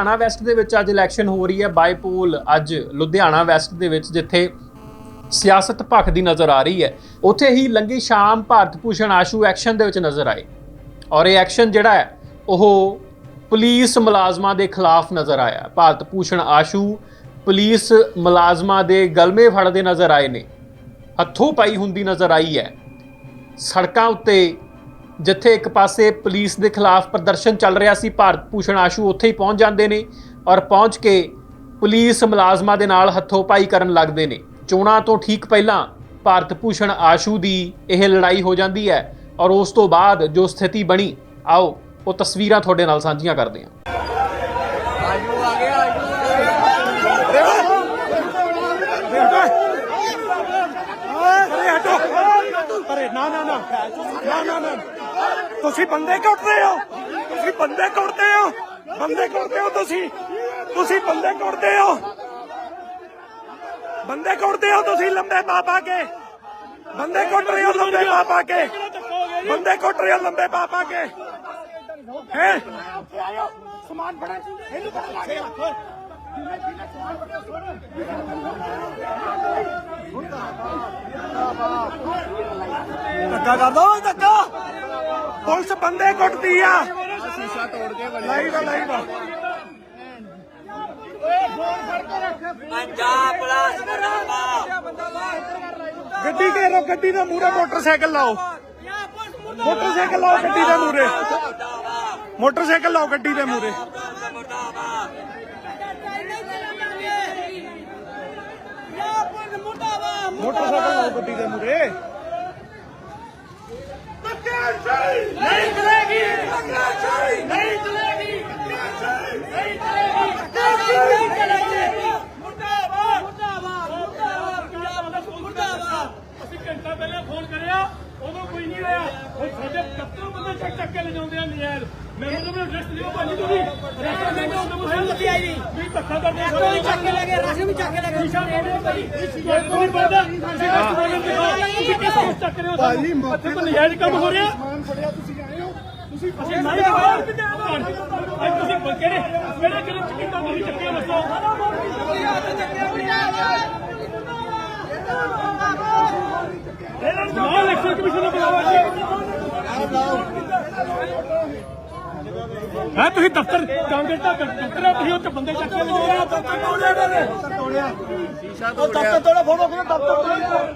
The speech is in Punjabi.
ਲੁਧਿਆਣਾ ਵੈਸਟ ਦੇ ਵਿੱਚ ਅੱਜ ਇਲੈਕਸ਼ਨ ਹੋ ਰਹੀ ਹੈ। ਬਾਈ ਅੱਜ ਲੁਧਿਆਣਾ ਵੈਸਟ ਦੇ ਵਿੱਚ, ਜਿੱਥੇ ਸਿਆਸਤ ਭਖਦੀ ਨਜ਼ਰ ਆ ਰਹੀ ਹੈ। ਉੱਥੇ ਹੀ ਲੰਗੀ ਸ਼ਾਮ ਭਾਰਤ ਭੂਸ਼ਣ ਆਸ਼ੂ ਐਕਸ਼ਨ ਦੇ ਵਿੱਚ ਨਜ਼ਰ ਆਏ। ਔਰ ਇਹ ਐਕਸ਼ਨ ਜਿਹੜਾ ਹੈ, ਉਹ ਪੁਲਿਸ ਮੁਲਾਜ਼ਮਾਂ ਦੇ ਖਿਲਾਫ ਨਜ਼ਰ ਆਇਆ। ਭਾਰਤ ਭੂਸ਼ਣ ਆਸ਼ੂ ਪੁਲਿਸ ਮੁਲਾਜ਼ਮਾਂ ਦੇ ਗਲਮੇ ਫੜਦੇ ਨਜ਼ਰ ਆਏ ਨੇ। ਹੱਥੋਂ ਪਾਈ ਹੁੰਦੀ ਨਜ਼ਰ ਆਈ ਹੈ। ਸੜਕਾਂ ਉੱਤੇ ਜਿੱਥੇ ਇੱਕ ਪਾਸੇ ਪੁਲਿਸ ਦੇ ਖਿਲਾਫ ਪ੍ਰਦਰਸ਼ਨ ਚੱਲ ਰਿਹਾ ਸੀ ਭਾਰਤ ਭੂਸ਼ਣ ਆਸ਼ੂ ਉੱਥੇ ਹੀ ਪਹੁੰਚ ਜਾਂਦੇ ਨੇ ਔਰ ਪਹੁੰਚ ਕੇ ਪੁਲਿਸ ਮੁਲਾਜ਼ਮਾਂ ਦੇ ਨਾਲ ਹੱਥੋਂ ਪਾਈ ਕਰਨ ਲੱਗਦੇ ਨੇ। ਚੋਣਾਂ ਤੋਂ ਠੀਕ ਪਹਿਲਾਂ ਭਾਰਤ ਭੂਸ਼ਣ ਆਸ਼ੂ ਦੀ ਇਹ ਲੜਾਈ ਹੋ ਜਾਂਦੀ ਹੈ ਔਰ ਉਸ ਤੋਂ ਬਾਅਦ ਜੋ ਸਥਿਤੀ ਬਣੀ ਆਓ ਉਹ ਤਸਵੀਰਾਂ ਤੁਹਾਡੇ ਨਾਲ ਸਾਂਝੀਆਂ ਕਰਦੇ ਹਾਂ। ਅਰੇ ਹਟੋ। ਅਰੇ ਨਾ ਨਾ। ਨਾ ਨਾ ਨਾ ਤੁਸੀਂ ਬੰਦੇ ਕੁੱਟਦੇ ਹੋ। ਤੁਸੀਂ ਬੰਦੇ ਕੁੱਟਦੇ ਹੋ। ਬੰਦੇ ਕੁੱਟਦੇ ਹੋ ਤੁਸੀਂ। ਤੁਸੀਂ ਬੰਦੇ ਕੁੱਟਦੇ ਹੋ। ਬੰਦੇ ਕੁੱਟਦੇ ਹੋ ਤੁਸੀਂ ਲੰਬੇ ਬਾਬਾ ਕੇ। ਬੰਦੇ ਕੁੱਟ ਰਹੇ ਹੋ ਲੰਬੇ ਬਾਬਾ ਕੇ। ਬੰਦੇ ਕੁੱਟ ਰਹੇ ਹੋ ਲੰਬੇ ਬਾਬਾ ਕੇ। ਹੈ? ਸਮਾਨ ਫੜਾ। ਇਹਨੂੰ ਪਤਾ ਲੱਗ। ਗਿਆ ਧੱਕਾ ਕਰ ਦੋ ਧੱਕਾ। ਪੁਲਿਸ ਬੰਦੇ ਕੁੱਟਦੀ ਆ। ਸ਼ੀਸ਼ਾ ਤੋੜ ਕੇ ਲਾਈਵ ਆ ਲਾਈਵ ਆ। ਪੰਜਾਬ ਪੁਲਿਸ ਮੁਰਦਾਬਾਦ। ਗੱਡੀ ਘੇਰੋ ਗੱਡੀ ਦੇ ਮੂਹਰੇ ਮੋਟਰਸਾਈਕਲ ਲਾਓ। ਮੋਟਰਸਾਈਕਲ ਲਾਓ ਗੱਡੀ ਦੇ ਮੂਹਰੇ। ਮੋਟਰਸਾਈਕਲ ਲਾਓ ਗੱਡੀ ਦੇ ਮੂਹਰੇ। ਮੋਟਰਸਾਈਕਲ ਲਾਓ ਗੱਡੀ ਦੇ ਮੂਹਰੇ। ਨਹੀਂ ਚਲੇਗੀ ਨਹੀਂ ਚਲੇਗੀ ਨਹੀਂ ਚਲੇਗੀ ਨਹੀਂ ਚਲੇਗੀ ਮੁਰਦਾਬਾਦ ਮੁਰਦਾਬਾਦ ਮੁਰਦਾਬਾਦ ਪੰਜਾਬ ਪੁਲਿਸ ਮੁਰਦਾਬਾਦ ਅਸੀਂ ਘੰਟਾ ਪਹਿਲਾਂ ਫੋਨ ਕਰਿਆ ਉਦੋਂ ਕੋਈ ਨਹੀਂ ਰਿਹਾ ਹੁਣ ਸਾਡੇ 70 ਬੰਦੇ ਚੱਕ ਚੱਕ ਕੇ ਲਿਜਾਉਂਦੇ ਆ ਨਜ਼ਾਇਰ ਮੈਂ ਉਹਨਾਂ ਨੂੰ ਰੈਸਟ ਦਿਓ ਭਾਜੀ ਤੁਸੀਂ। ਰੈਸਟ ਦੇ ਦਿਓ ਤੁਹਾਨੂੰ ਕੋਈ ਲੱਗੀ ਆਈ ਨਹੀਂ। ਵੀ ਧੱਕਾ ਕਰਦੇ ਆ ਕੋਈ ਚੱਕ ਕੇ ਲੈ ਗਏ ਰਾਸ਼ਨ ਵੀ ਚੱਕ ਕੇ ਲੈ ਗਏ। ਸ਼ੀਸ਼ਾ ਤੋੜੋ ਭਾਈ ਕੋਈ ਨਹੀਂ ਬੰਦਾ ਤੁਸੀਂ ਰੈਸਟ ਦੇ ਦਿਓ ਤੁਸੀਂ ਕਿਸ ਨੂੰ ਚੱਕ ਰਹੇ ਹੋ ਭਾਜੀ ਇੱਥੇ ਤਾਂ ਨਜਾਇਜ਼ ਕੰਮ ਹੋ ਰਿਹਾ। ਸਮਾਨ ਫੜਿਆ ਤੁਸੀਂ ਆਏ ਹੋ। ਤੁਸੀਂ ਅਸੀਂ ਨਹੀਂ ਦਵਾਇਆ ਅੱਜ ਤੁਸੀਂ ਕਿਹੜੇ ਕਿਹੜੇ ਕਿਹੜੇ ਚਿੱਟਾ ਤੁਸੀਂ ਚੱਕਿਆ ਦੱਸੋ? ਨਾਲ ਇਲੈਕਸ਼ਨ ਕਮਿਸ਼ਨ ਨੂੰ ਬੁਲਾਓ ਹੈ ਤੁਸੀਂ ਦਫ਼ਤਰ ਕਾਂਗਰਸ ਦਾ ਦਫ਼ਤਰ ਹੈ ਤੁਸੀਂ ਉੱਥੇ ਬੰਦੇ ਚੱਕ ਕੇ ਲਿਜਾ ਰਹੇ ਹੋ। ਉਹ ਦਫ਼ਤਰ ਤੋੜਾ ਫੋਟੋ ਕਿਹਨੇ ਦਫ਼ਤਰ ਤੋੜਾ